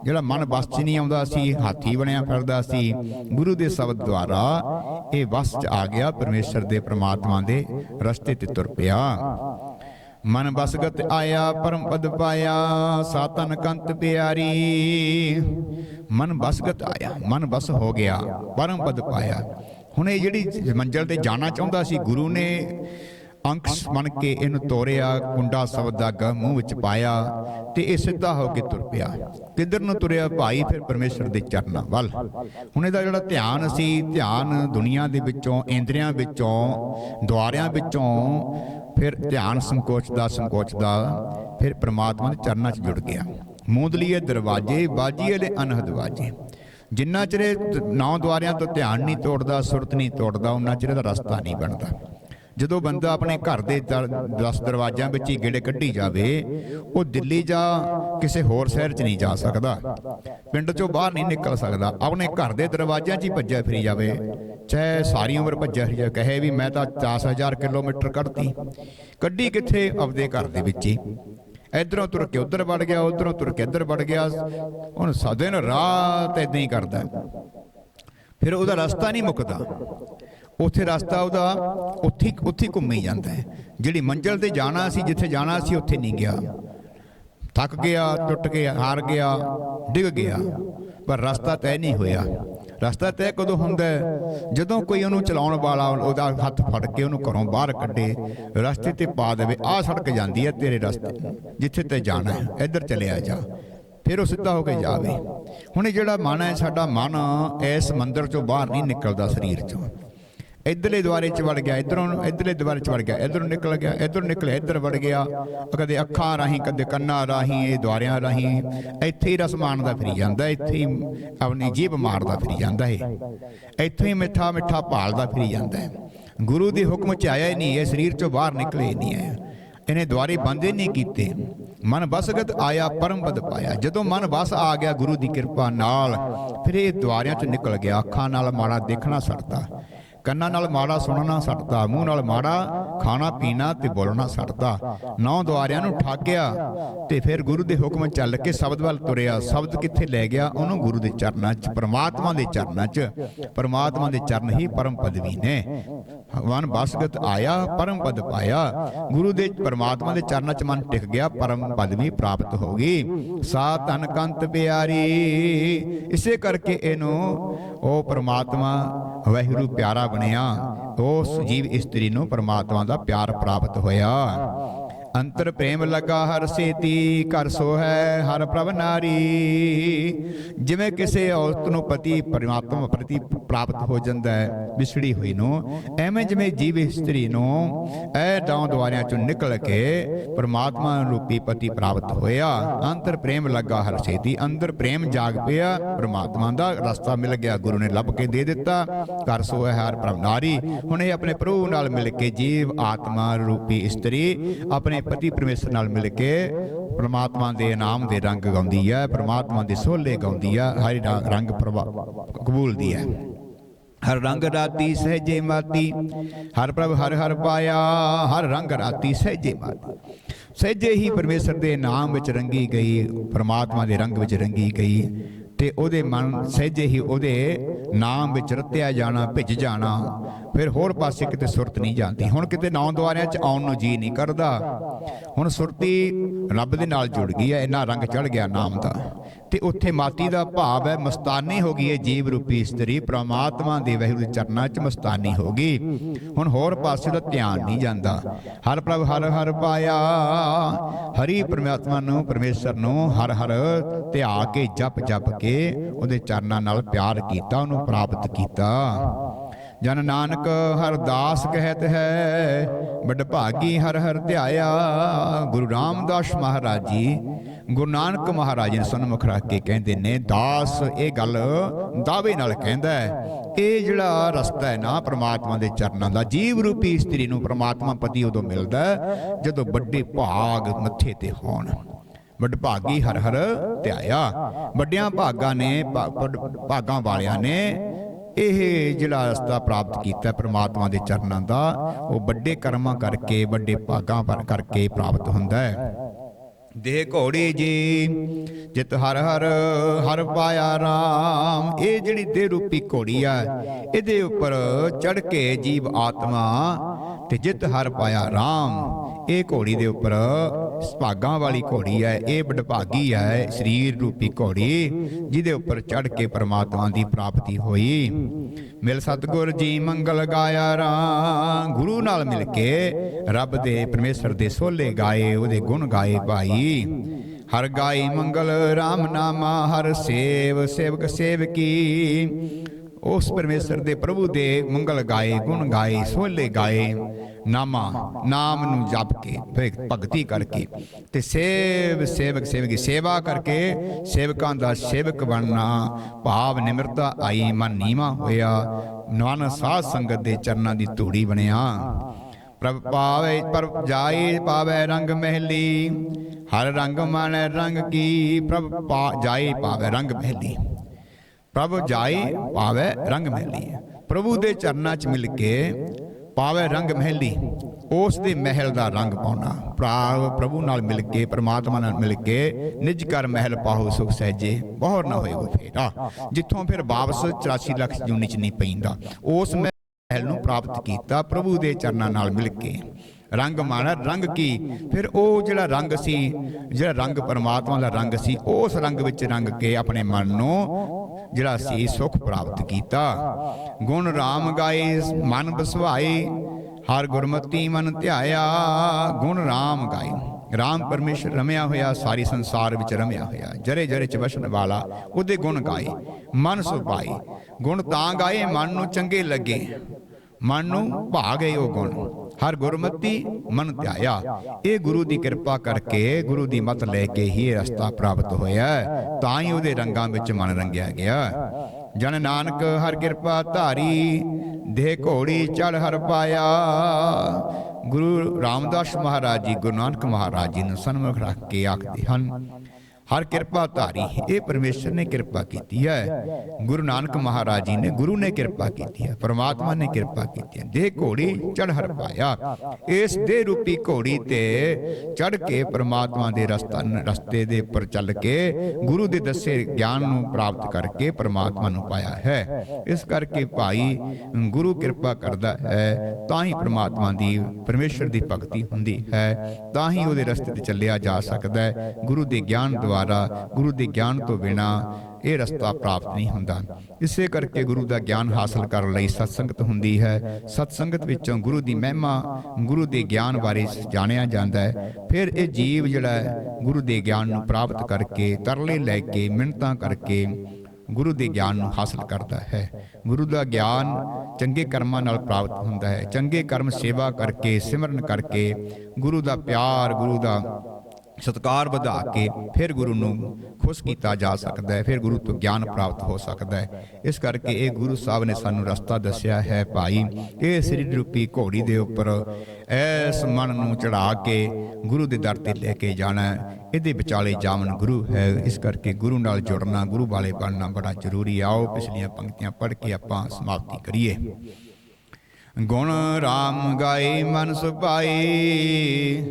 ਜਿਹੜਾ ਮਨ ਬਸ 'ਚ ਨਹੀਂ ਆਉਂਦਾ ਸੀ, ਹਾਥੀ ਬਣਿਆ ਫਿਰਦਾ ਸੀ, ਗੁਰੂ ਦੇ ਸ਼ਬਦ ਦੁਆਰਾ ਇਹ ਵਸ 'ਚ ਆ ਗਿਆ, ਪਰਮੇਸ਼ਰ ਦੇ ਪ੍ਰਮਾਤਮਾ ਦੇ ਰਸਤੇ ਤੇ ਤੁਰ ਪਿਆ। ਮਨ ਬਸਗਤ ਆਇਆ, ਪਰਮ ਪਦ ਪਾਇਆ, ਸਾਤਨ ਕੰਤ ਪਿਆਰੀ। ਮਨ ਬਸਗਤ ਆਇਆ, ਮਨ ਬਸ ਹੋ ਗਿਆ, ਪਰਮ ਪਦ ਪਾਇਆ। ਹੁਣ ਇਹ ਜਿਹੜੀ ਮੰਜ਼ਲ ਤੇ ਜਾਣਾ ਚਾਹੁੰਦਾ ਸੀ, ਗੁਰੂ ਨੇ ਅੰਕਸ ਬਣ ਕੇ ਇਹਨੂੰ ਤੋਰਿਆ, ਕੁੰਡਾ ਸ਼ਬਦ ਦਾ ਗ ਮੂੰਹ ਵਿੱਚ ਪਾਇਆ ਤੇ ਇਹ ਸਿੱਧਾ ਹੋ ਕੇ ਤੁਰ ਪਿਆ। ਕਿੱਧਰ ਨੂੰ ਤੁਰਿਆ? ਭਾਈ ਫਿਰ ਪਰਮੇਸ਼ਰ ਦੇ ਚਰਨਾਂ ਵੱਲ। ਹੁਣ ਇਹਦਾ ਜਿਹੜਾ ਧਿਆਨ ਸੀ, ਧਿਆਨ ਦੁਨੀਆ ਦੇ ਵਿੱਚੋਂ, ਇੰਦਰੀਆਂ ਵਿੱਚੋਂ, ਦੁਆਰਿਆਂ ਵਿੱਚੋਂ ਫਿਰ ਧਿਆਨ ਸੰਕੋਚਦਾ ਸੰਕੋਚਦਾ ਫਿਰ ਪ੍ਰਮਾਤਮਾ ਦੇ ਚਰਨਾਂ 'ਚ ਜੁੜ ਗਿਆ। ਮੂੰਦਲੀਏ ਦਰਵਾਜੇ, ਬਾਜੀਏ ਲੈ ਅਨਹਦ ਵਾਜੇ ਜਿੰਨਾ ਚਿਰ ਇਹ ਨੌ ਦੁਆਰਿਆਂ ਤੋਂ ਧਿਆਨ ਨਹੀਂ ਤੋੜਦਾ, ਸੁਰਤ ਨਹੀਂ ਤੋੜਦਾ ਉਹਨਾਂ ਚਿਰ ਦਾ ਰਸਤਾ ਨਹੀਂ ਬਣਦਾ। ਜਦੋਂ ਬੰਦਾ ਆਪਣੇ ਘਰ ਦੇ 10 ਦਰਵਾਜ਼ਿਆਂ ਵਿੱਚ ਹੀ ਗੇੜੇ ਕੱਢੀ ਜਾਵੇ, ਉਹ ਦਿੱਲੀ ਜਾਂ ਕਿਸੇ ਹੋਰ ਸ਼ਹਿਰ 'ਚ ਨਹੀਂ ਜਾ ਸਕਦਾ। ਪਿੰਡ 'ਚੋਂ ਬਾਹਰ ਨਹੀਂ ਨਿਕਲ ਸਕਦਾ। ਆਪਣੇ ਘਰ ਦੇ ਦਰਵਾਜ਼ਿਆਂ 'ਚ ਹੀ ਭੱਜਿਆ ਫਿਰੀ ਜਾਵੇ। ਚਾਹੇ ਸਾਰੀ ਉਮਰ ਭੱਜਿਆ ਫਿਰੀ ਕਹੇ ਵੀ ਮੈਂ ਤਾਂ 10000 ਕਿਲੋਮੀਟਰ ਕੱਢਤੀ। ਕੱਢੀ ਕਿੱਥੇ ਆਪਦੇ ਘਰ ਦੇ ਵਿੱਚ ਹੀ। ਇਧਰੋਂ ਤੁਰ ਕੇ ਉਧਰ ਵੜ ਗਿਆ, ਉਧਰੋਂ ਤੁਰ ਕੇ ਇੱਧਰ ਵੜ ਗਿਆ। ਹੁਣ ਸਦਨ ਰਾਤ ਇਦਾਂ ਹੀ ਕਰਦਾ ਫਿਰ ਉਹਦਾ ਰਸਤਾ ਨਹੀਂ ਮੁੱਕਦਾ। ਉੱਥੇ ਰਸਤਾ ਉਹਦਾ ਉੱਥੇ ਉੱਥੇ ਘੁੰਮੀ ਜਾਂਦਾ ਹੈ। ਜਿਹੜੀ ਮੰਜ਼ਲ ਤੇ ਜਾਣਾ ਸੀ, ਜਿੱਥੇ ਜਾਣਾ ਸੀ, ਉੱਥੇ ਨਹੀਂ ਗਿਆ। ਥੱਕ ਗਿਆ, ਟੁੱਟ ਗਿਆ, ਹਾਰ ਗਿਆ, ਡਿੱਗ ਗਿਆ। ਪਰ ਰਸਤਾ ਤੈਅ ਨਹੀਂ ਹੋਇਆ। ਰਸਤਾ ਤੈਅ ਕਦੋਂ ਹੁੰਦਾ ਜਦੋਂ ਕੋਈ ਉਹਨੂੰ ਚਲਾਉਣ ਵਾਲਾ ਉਹਦਾ ਹੱਥ ਫੜ ਕੇ ਉਹਨੂੰ ਘਰੋਂ ਬਾਹਰ ਕੱਢੇ, ਰਸਤੇ ਤੇ ਪਾ ਦੇਵੇ, ਆਹ ਸੜਕ ਜਾਂਦੀ ਹੈ ਤੇਰੇ ਰਸਤੇ, ਜਿੱਥੇ ਤੇ ਜਾਣਾ ਹੈ, ਇੱਧਰ ਚਲਿਆ ਜਾ। ਫਿਰ ਉਹ ਸਿੱਧਾ ਹੋ ਕੇ ਜਾਵੇ। ਹੁਣ ਇਹ ਜਿਹੜਾ ਮਨ ਹੈ, ਸਾਡਾ ਮਨ ਇਸ ਮੰਦਰ ਚੋਂ ਬਾਹਰ ਨਹੀਂ ਨਿਕਲਦਾ ਸਰੀਰ ਚੋਂ। ਇਧਰਲੇ ਦੁਆਰੇ ਚ ਵੜ ਗਿਆ, ਇਧਰੋਂ ਇਧਰਲੇ ਦੁਆਰੇ ਚ ਵੜ ਗਿਆ, ਇਧਰੋਂ ਨਿਕਲ ਗਿਆ, ਇਧਰੋਂ ਨਿਕਲਿਆ ਇਧਰ ਵੜ ਗਿਆ। ਕਦੇ ਅੱਖਾਂ ਰਾਹੀਂ, ਕਦੇ ਕੰਨਾਂ ਰਾਹੀਂ, ਇਹ ਦੁਆਰਿਆਂ ਰਾਹੀਂ, ਇੱਥੇ ਹੀ ਰਸਮਾਨ ਦਾ ਫਿਰੀ ਜਾਂਦਾ, ਇੱਥੇ ਹੀ ਆਪਣੀ ਜੀਭ ਮਾਰਦਾ ਫਿਰੀ ਜਾਂਦਾ ਇਹ। ਇੱਥੇ ਹੀ ਮਿੱਠਾ ਮਿੱਠਾ ਭਾਲਦਾ ਫਿਰੀ ਜਾਂਦਾ ਹੈ। ਗੁਰੂ ਦੇ ਹੁਕਮ ਚ ਆਇਆ ਹੀ ਨਹੀਂ, ਇਹ ਸਰੀਰ ਚੋਂ ਬਾਹਰ ਨਿਕਲੇ ਹੀ ਨਹੀਂ ਆਇਆ ਇਹਨੇ ਦੁਆਰੇ ਬੰਦੇ ਨਹੀਂ ਕੀਤੇ। ਮਨ ਬਸਗਤ ਆਇਆ, ਪਰਮ ਪਦ ਪਾਇਆ। ਜਦੋਂ ਮਨ ਬਸ ਆ ਗਿਆ ਗੁਰੂ ਦੀ ਕਿਰਪਾ ਨਾਲ, ਫਿਰ ਇਹ ਦੁਆਰਿਆਂ ਚ ਨਿਕਲ ਗਿਆ, ਅੱਖਾਂ ਨਾਲ ਮਾੜਾ ਦੇਖਣਾ ਛੱਡਤਾ ਕੰਨਾਂ ਨਾਲ ਮਾੜਾ ਸੁਣਨਾ ਛੱਡਤਾ ਮੂੰਹ ਨਾਲ ਮਾੜਾ ਖਾਣਾ ਪੀਣਾ ਤੇ ਬੋਲਣਾ ਛੱਡਤਾ ਨੌ ਦੁਆਰਿਆਂ ਨੂੰ ਠਾਕਿਆ ਤੇ ਫਿਰ ਗੁਰੂ ਦੇ ਹੁਕਮ ਚੱਲ ਕੇ ਸ਼ਬਦ ਵੱਲ ਤੁਰਿਆ। ਸ਼ਬਦ ਕਿੱਥੇ ਲੈ ਗਿਆ? ਉਹਨੂੰ ਗੁਰੂ ਦੇ ਚਰਨਾਂ 'ਚ, ਪਰਮਾਤਮਾ ਦੇ ਚਰਨਾਂ 'ਚ। ਪਰਮਾਤਮਾ ਦੇ ਚਰਨ ਹੀ ਪਰਮ ਪਦਵੀ ਨੇ। ਭਗਵਾਨ ਬਸਗਤ ਆਇਆ, ਪਰਮ ਪਦ ਪਾਇਆ। ਗੁਰੂ ਦੇ ਪਰਮਾਤਮਾ ਦੇ ਚਰਨਾਂ 'ਚ ਮਨ ਟਿਕ ਗਿਆ, ਪਰਮ ਪਦਵੀ ਪ੍ਰਾਪਤ ਹੋ ਗਈ। ਸਾ ਤਨ ਕੰਤ ਪਿਆਰੀ, ਇਸੇ ਕਰਕੇ ਇਹਨੂੰ ਉਹ ਪਰਮਾਤਮਾ, ਵਾਹਿਗੁਰੂ ਪਿਆਰਾ ਬਣਿਆ। ਉਸ ਜੀਵ ਇਸਤਰੀ ਨੂੰ ਪਰਮਾਤਮਾ ਦਾ ਪਿਆਰ ਪ੍ਰਾਪਤ ਹੋਇਆ। ਅੰਤਰ ਪ੍ਰੇਮ ਲਗਾ ਹਰ ਸੇਤੀ ਕਰ ਸੋ ਹੈ ਹਰ ਪ੍ਰਭ ਨਾਰੀ। ਜਿਵੇਂ ਕਿਸੇ ਔਰਤ ਨੂੰ ਪਤੀ ਪਰਮਾਤਮਾ ਪ੍ਰਤੀ ਪ੍ਰਾਪਤ ਹੋ ਜਾਂਦਾ ਹੈ ਵਿਛੜੀ ਹੋਈ ਨੂੰ, ਐਵੇਂ ਜਿਵੇਂ ਜੀਵ ਇਸਤਰੀ ਨੂੰ ਇਹ ਦੌਂ ਦੁਆਰਿਆਂ ਚੋਂ ਨਿਕਲ ਕੇ ਪਰਮਾਤਮਾ ਰੂਪੀ ਪਤੀ ਪ੍ਰਾਪਤ ਹੋਇਆ। ਅੰਤਰ ਪ੍ਰੇਮ ਲੱਗਾ ਹਰ ਛੇਤੀ ਅੰਦਰ ਪ੍ਰੇਮ ਜਾਗ ਪਿਆ, ਪਰਮਾਤਮਾ ਦਾ ਰਸਤਾ ਮਿਲ ਗਿਆ, ਗੁਰੂ ਨੇ ਲੱਭ ਕੇ ਦੇ ਦਿੱਤਾ ਕਰ ਸੋ ਹੈ ਹਰ ਪ੍ਰਭ ਨਾਰੀ। ਹੁਣ ਇਹ ਆਪਣੇ ਪ੍ਰਭੂ ਨਾਲ ਮਿਲ ਕੇ ਜੀਵ, ਆਤਮਾ, ਰੂਪੀ ਇਸਤਰੀ, ਆਪਣੇ ਪਤੀ ਪਰਮੇਸ਼ਰ ਨਾਲ ਮਿਲ ਕੇ ਪਰਮਾਤਮਾ ਦੇ ਨਾਮ ਦੇ ਰੰਗ ਗਾਉਂਦੀ ਹੈ, ਪਰਮਾਤਮਾ ਦੇ ਸੋਲੇ ਗਾਉਂਦੀ ਹੈ, ਹਰੀ ਰੰਗ ਕਬੂਲਦੀ ਹੈ। ਹਰ ਰੰਗ ਰਾਤੀ ਸਹਜੇ ਮਾਤੀ, ਹਰ ਪ੍ਰਭ ਹਰ ਹਰ ਪਾਇਆ, ਹਰ ਰੰਗ ਰਾਤੀ ਸਹਜੇ ਮਾਤੀ। ਸਹਜੇ ਹੀ ਪਰਮੇਸ਼ਰ ਦੇ ਨਾਮ ਵਿੱਚ ਰੰਗੀ ਗਈ, ਪਰਮਾਤਮਾ ਦੇ ਰੰਗ ਵਿੱਚ ਰੰਗੀ ਗਈ ਤੇ ਉਹਦੇ ਮਨ ਸਹਿਜੇ ਹੀ ਉਹਦੇ ਨਾਮ ਵਿੱਚ ਰਤਿਆ ਜਾਣਾ, ਭਿੱਜ ਜਾਣਾ। ਫਿਰ ਹੋਰ ਪਾਸੇ ਕਿਤੇ ਸੁਰਤ ਨਹੀਂ ਜਾਂਦੀ। ਹੁਣ ਕਿਤੇ ਨੌ ਦੁਆਰਿਆਂ 'ਚ ਆਉਣ ਨੂੰ ਜੀ ਨਹੀਂ ਕਰਦਾ। ਹੁਣ ਸੁਰਤੀ ਰੱਬ ਦੇ ਨਾਲ ਜੁੜ ਗਈ ਹੈ, ਇੰਨਾ ਰੰਗ ਚੜ ਗਿਆ ਨਾਮ ਦਾ। ਤੇ ਉੱਥੇ ਮਾਤੀ ਦਾ ਭਾਵ ਹੈ, ਮਸਤਾਨੀ ਹੋ ਗਈ ਹੈ ਜੀਵ ਰੂਪੀ ਇਸਤਰੀ, ਪ੍ਰਮਾਤਮਾ ਦੇ ਵਹਿਰੂ ਦੇ ਚਰਨਾਂ 'ਚ ਮਸਤਾਨੀ ਹੋ ਗਈ। ਹੁਣ ਹੋਰ ਪਾਸੇ ਦਾ ਧਿਆਨ ਨਹੀਂ ਜਾਂਦਾ। ਹਰ ਪ੍ਰਭ ਹਰ ਹਰ ਪਾਇਆ, ਹਰੀ ਪ੍ਰਮਾਤਮਾ ਨੂੰ, ਪਰਮੇਸ਼ਰ ਨੂੰ ਹਰ ਹਰ ਧਿਆ ਕੇ, ਜਪ ਜਪ ਕੇ ਉਹਦੇ ਚਰਨਾਂ ਨਾਲ ਪਿਆਰ ਕੀਤਾ, ਉਹਨੂੰ ਪ੍ਰਾਪਤ ਕੀਤਾ। ਜਨ ਨਾਨਕ ਹਰਦਾਸ ਕਹਿਤ ਹੈ ਬੜ ਭਾਗੀ ਹਰ ਹਰ ਧਿਆਇਆ। ਗੁਰੂ ਰਾਮਦਾਸ ਮਹਾਰਾਜ ਜੀ, ਗੁਰੂ ਨਾਨਕ ਮਹਾਰਾਜ ਜੀ ਨੇ ਸਨਮੁਖ ਰੱਖ ਕੇ ਕਹਿੰਦੇ ਨੇ, ਦਾਸ, ਇਹ ਗੱਲ ਦਾਅਵੇ ਨਾਲ ਕਹਿੰਦਾ ਹੈ, ਇਹ ਜਿਹੜਾ ਰਸਤਾ ਹੈ ਨਾ ਪ੍ਰਮਾਤਮਾ ਦੇ ਚਰਨਾਂ ਦਾ ਜੀਵ ਰੂਪੀ ਇਸਤਰੀ ਨੂੰ ਪ੍ਰਮਾਤਮਾ ਪਤੀ ਉਦੋਂ ਮਿਲਦਾ ਜਦੋਂ ਵੱਡੇ ਭਾਗ ਮੱਥੇ ਤੇ ਹੋਣ। ਵਡਭਾਗੀ ਹਰ ਹਰ ਧਿਆਇਆ। ਵੱਡਿਆਂ ਭਾਗਾਂ ਨੇ, ਭਾ- ਵੱਡ- ਭਾਗਾਂ ਵਾਲਿਆਂ ਨੇ ਇਹ ਜਿਹੜਾ ਰਸਤਾ ਪ੍ਰਾਪਤ ਕੀਤਾ ਪ੍ਰਮਾਤਮਾ ਦੇ ਚਰਨਾਂ ਦਾ। ਉਹ ਵੱਡੇ ਕਰਮਾਂ ਕਰਕੇ, ਵੱਡੇ ਭਾਗਾਂ ਪਰ ਕਰਕੇ ਪ੍ਰਾਪਤ ਹੁੰਦਾ ਹੈ। ਦੇਹ ਘੋੜੀ ਜੀ, ਜਿਤ ਹਰ ਹਰ ਹਰ ਪਾਇਆ RAM ਇਹ ਜਿਹੜੀ ਦੇਹ ਰੂਪੀ ਘੋੜੀ ਆ, ਇਹਦੇ ਉੱਪਰ ਚੜ ਕੇ ਜੀਵ ਆਤਮਾ ਤੇ ਜਿੱਤ ਹਰ ਪਾਇਆ RAM ਇਹ ਘੋੜੀ ਦੇ ਉੱਪਰ ਭਾਗਾਂ ਵਾਲੀ ਘੋੜੀ ਹੈ, ਇਹ ਬਡਭਾਗੀ ਹੈ, ਸਰੀਰ ਰੂਪੀ ਘੋੜੀ, ਜਿਹਦੇ ਉੱਪਰ ਚੜ ਕੇ ਪ੍ਰਮਾਤਮਾ ਦੀ ਪ੍ਰਾਪਤੀ ਹੋਈ। ਮਿਲ ਸਤਗੁਰ ਜੀ, ਮੰਗਲ ਗਾਇਆ ਰਾਂ ਗੁਰੂ ਨਾਲ ਮਿਲ ਕੇ ਰੱਬ ਦੇ ਪਰਮੇਸ਼ਰ ਦੇ ਸੋਲੇ ਗਾਏ, ਉਹਦੇ ਗੁਣ ਗਾਏ ਭਾਈ। ਹਰ ਗਾਈ ਮੰਗਲ RAM ਨਾਮਾ, ਹਰ ਸੇਵ, ਸੇਵਕ ਸੇਵਕੀ। ਉਸ ਪਰਮੇਸ਼ਰ ਦੇ ਪ੍ਰਭੂ ਦੇ ਮੰਗਲ ਗਾਏ, ਗੁਣ ਗਾਏ, ਸੋਲੇ ਗਾਏ, ਨਾਮਾ, ਨਾਮ ਨੂੰ ਜਪ ਕੇ ਭਗਤੀ ਕਰਕੇ ਤੇ ਸੇਵ, ਸੇਵਕ, ਸੇਵਕੀ ਸੇਵਾ ਕਰਕੇ ਸੇਵਕਾਂ ਦਾ ਸੇਵਕ ਬਣਨਾ। ਭਾਵ ਨਿਮਰਤਾ ਆਈ, ਮਨ ਨੀਵਾ ਹੋਇਆ। ਨਾਨ ਸਾਧ ਸੰਗਤ ਦੇ ਚਰਨਾਂ ਦੀ ਧੂੜੀ ਬਣਿਆ। ਪ੍ਰਭ ਪਾਵੇ ਪਰ ਜਾਏ, ਪਾਵੇ ਰੰਗ ਮਹਿਲੀ। ਹਰ ਰੰਗ ਮਨ ਰੰਗ ਕੀ, ਪ੍ਰਭ ਪਾ, ਜਾਏ, ਪਾਵੇ ਰੰਗ ਮਹਿਲੀ। ਪ੍ਰਭ ਜਾਏ ਪਾਵੇ ਰੰਗ ਮਹਿਲੀ ਪ੍ਰਭੂ ਦੇ ਚਰਨਾਂ 'ਚ ਮਿਲ ਕੇ ਪਾਵੇ ਰੰਗ ਮਹਿਲੀ, ਉਸ ਦੇ ਮਹਿਲ ਦਾ ਰੰਗ ਪਾਉਣਾ। ਪ੍ਰਾਗ ਪ੍ਰਭੂ ਨਾਲ ਮਿਲ ਕੇ, ਪ੍ਰਮਾਤਮਾ ਨਾਲ ਮਿਲ ਕੇ ਨਿਜ ਕਰ ਮਹਿਲ ਪਾਹੋ ਸੁਖ ਸਹਿਜੇ, ਬਹੁਰ ਨਾ ਹੋਏ ਫੇਰਾ। ਜਿੱਥੋਂ ਫਿਰ ਵਾਪਸ 84 ਲੱਖ ਜੂਨੀ 'ਚ ਨਹੀਂ ਪੈਂਦਾ ਉਸ ਮਹਿਲ ਨੂੰ ਪ੍ਰਾਪਤ ਕੀਤਾ ਪ੍ਰਭੂ ਦੇ ਚਰਨਾਂ ਨਾਲ ਮਿਲ ਕੇ। ਰੰਗ ਮਾਣਾ, ਰੰਗ ਕੀ? ਫਿਰ ਉਹ ਜਿਹੜਾ ਰੰਗ ਸੀ, ਜਿਹੜਾ ਰੰਗ ਪਰਮਾਤਮਾ ਦਾ ਰੰਗ ਸੀ, ਉਸ ਰੰਗ ਵਿੱਚ ਰੰਗ ਕੇ ਆਪਣੇ ਮਨ ਨੂੰ ਜਿਹੜਾ ਸੀ ਸੁਖ ਪ੍ਰਾਪਤ ਕੀਤਾ। ਗੁਣ ਰਾਮ ਗਾਏ ਮਨ ਬਸਵਾਏ ਹਰ ਗੁਰਮਤੀ ਮਨ ਧਿਆਇਆ। ਗੁਣ ਰਾਮ ਗਾਏ। ਰਾਮ ਪਰਮੇਸ਼ਰ ਰਮਿਆ ਹੋਇਆ ਸਾਰੀ ਸੰਸਾਰ ਵਿੱਚ ਰਮਿਆ ਹੋਇਆ। ਜਰੇ ਜਰੇ ਚ ਵਸਣ ਵਾਲਾ ਉਹਦੇ ਗੁਣ ਗਾਏ ਮਨ ਸੁਭਾਈ ਗੁਣ ਤਾਂ ਗਾਏ ਮਨ ਨੂੰ ਚੰਗੇ ਲੱਗੇ। ਮਨ ਨੂੰ ਭਾ ਗਏ ਉਹ ਗੁਣ ਹਰ ਗੁਰਮਤੀ ਮਨ ਧਿਆਇਆ। ਇਹ ਗੁਰੂ ਦੀ ਕਿਰਪਾ ਕਰਕੇ ਗੁਰੂ ਦੀ ਮਤ ਲੈ ਕੇ ਹੀ ਇਹ ਰਸਤਾ ਪ੍ਰਾਪਤ ਹੋਇਆ। ਤਾਂ ਹੀ ਉਹਦੇ ਰੰਗਾਂ ਵਿੱਚ ਮਨ ਰੰਗਿਆ ਗਿਆ। ਜਨ ਨਾਨਕ ਹਰ ਕਿਰਪਾ ਧਾਰੀ, ਦੇਹ ਘੋੜੀ ਚੜ ਹਰ ਪਾਇਆ। ਗੁਰੂ ਰਾਮਦਾਸ ਮਹਾਰਾਜ ਜੀ, ਗੁਰੂ ਨਾਨਕ ਮਹਾਰਾਜ ਜੀ ਨੂੰ ਸਨਮੁਖ ਰੱਖ ਕੇ ਆਖਦੇ ਹਨ ਹਰ ਕਿਰਪਾ ਧਾਰੀ ਇਹ ਪਰਮੇਸ਼ਰ ਨੇ ਕਿਰਪਾ ਕੀਤੀ ਹੈ। ਗੁਰੂ ਨਾਨਕ ਮਹਾਰਾਜ ਜੀ ਨੇ, ਗੁਰੂ ਨੇ ਕਿਰਪਾ ਕੀਤੀ ਹੈ। ਪਰਮਾਤਮਾ ਨੇ ਕਿਰਪਾ ਕੀਤੀ ਹੈ। ਦੇਹ ਘੋੜੀ ਚੜ ਪਾਇਆ। ਇਸ ਦੇ ਰੂਪੀ ਘੋੜੀ ਤੇ ਚੜ ਕੇ ਪਰਮਾਤਮਾ ਦੇ ਰਸਤਾ ਰਸਤੇ ਦੇ ਉੱਪਰ ਚੱਲ ਕੇ ਗੁਰੂ ਦੇ ਦੱਸੇ ਗਿਆਨ ਨੂੰ ਪ੍ਰਾਪਤ ਕਰਕੇ ਪਰਮਾਤਮਾ ਨੂੰ ਪਾਇਆ ਹੈ। ਇਸ ਕਰਕੇ ਭਾਈ, ਗੁਰੂ ਕਿਰਪਾ ਕਰਦਾ ਹੈ, ਤਾਂ ਹੀ ਪਰਮਾਤਮਾ ਦੀ, ਪਰਮੇਸ਼ਰ ਦੀ ਭਗਤੀ ਹੁੰਦੀ ਹੈ। ਤਾਂ ਹੀ ਉਹਦੇ ਰਸਤੇ ਤੇ ਚੱਲਿਆ ਜਾ ਸਕਦਾ ਹੈ। ਗੁਰੂ ਦੇ ਗਿਆਨ ਦੁਆਰਾ ਗੁਰੂ ਦੇ ਗਿਆਨ ਤੋਂ ਬਿਨਾ ਇਹ ਰਸਤਾ ਪ੍ਰਾਪਤ ਨਹੀਂ ਹੁੰਦਾ। ਇਸੇ ਕਰਕੇ ਗੁਰੂ ਦਾ ਗਿਆਨ ਹਾਸਲ ਕਰਨ ਲਈ ਸਤਸੰਗਤ ਹੁੰਦੀ ਹੈ। ਸਤਸੰਗਤ ਵਿੱਚੋਂ ਗੁਰੂ ਦੀ ਮਹਿਮਾ, ਗੁਰੂ ਦੇ ਗਿਆਨ ਬਾਰੇ ਜਾਣਿਆ ਜਾਂਦਾ ਹੈ। ਫਿਰ ਇਹ ਜੀਵ ਜਿਹੜਾ ਹੈ, ਗੁਰੂ ਦੇ ਗਿਆਨ ਨੂੰ ਪ੍ਰਾਪਤ ਕਰਕੇ, ਤਰਲੇ ਲੈ ਕੇ ਮਿਹਨਤਾਂ ਕਰਕੇ ਗੁਰੂ ਦੇ ਗਿਆਨ ਨੂੰ ਹਾਸਲ ਕਰਦਾ ਹੈ। ਗੁਰੂ ਦਾ ਗਿਆਨ ਚੰਗੇ ਕਰਮਾਂ ਨਾਲ ਪ੍ਰਾਪਤ ਹੁੰਦਾ ਹੈ। ਚੰਗੇ ਕਰਮ ਸੇਵਾ ਕਰਕੇ, ਸਿਮਰਨ ਕਰਕੇ ਗੁਰੂ ਦਾ ਪਿਆਰ, ਗੁਰੂ ਦਾ ਸਤਕਾਰ ਵਧਾ ਕੇ ਫਿਰ ਗੁਰੂ ਨੂੰ ਖੁਸ਼ ਕੀਤਾ ਜਾ ਸਕਦਾ ਹੈ, ਫਿਰ ਗੁਰੂ ਤੋਂ ਗਿਆਨ ਪ੍ਰਾਪਤ ਹੋ ਸਕਦਾ ਹੈ। ਇਸ ਕਰਕੇ ਇਹ ਗੁਰੂ ਸਾਹਿਬ ਨੇ ਸਾਨੂੰ ਰਸਤਾ ਦੱਸਿਆ ਹੈ, ਭਾਈ, ਇਹ ਸਰੀਰ ਰੂਪੀ ਘੋੜੀ ਦੇ ਉੱਪਰ ਐਸ ਮਨ ਨੂੰ ਚੜਾ ਕੇ ਗੁਰੂ ਦੇ ਦਰ ਤੇ ਲੈ ਕੇ ਜਾਣਾ ਇਹਦੇ ਵਿਚਾਲੇ ਜਾਮਨ ਗੁਰੂ ਹੈ, ਇਸ ਕਰਕੇ ਗੁਰੂ ਨਾਲ ਜੁੜਨਾ, ਗੁਰੂ ਵਾਲੇ ਬਣਨਾ ਬੜਾ ਜ਼ਰੂਰੀ ਆਓ ਪਿਛਲੀਆਂ ਪੰਕਤੀਆਂ ਪੜ੍ਹ ਕੇ ਆਪਾਂ ਸਮਾਪਤੀ ਕਰੀਏ। ਗੁਣ ਰਾਮ ਗਾਏ ਮਨ ਸੁਭਾਈ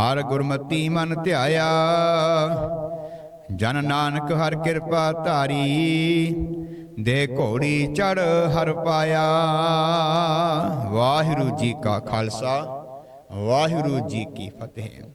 ਹਰ ਗੁਰਮਤੀ ਮਨ ਧਿਆਇਆ। ਜਨ ਨਾਨਕ ਹਰ ਕਿਰਪਾ ਧਾਰੀ, ਦੇ ਘੋੜੀ ਚੜ ਹਰ ਪਾਇਆ। ਵਾਹਿਗੁਰੂ ਜੀ ਕਾ ਖਾਲਸਾ, ਵਾਹਿਗੁਰੂ ਜੀ ਕੀ ਫਤਿਹ।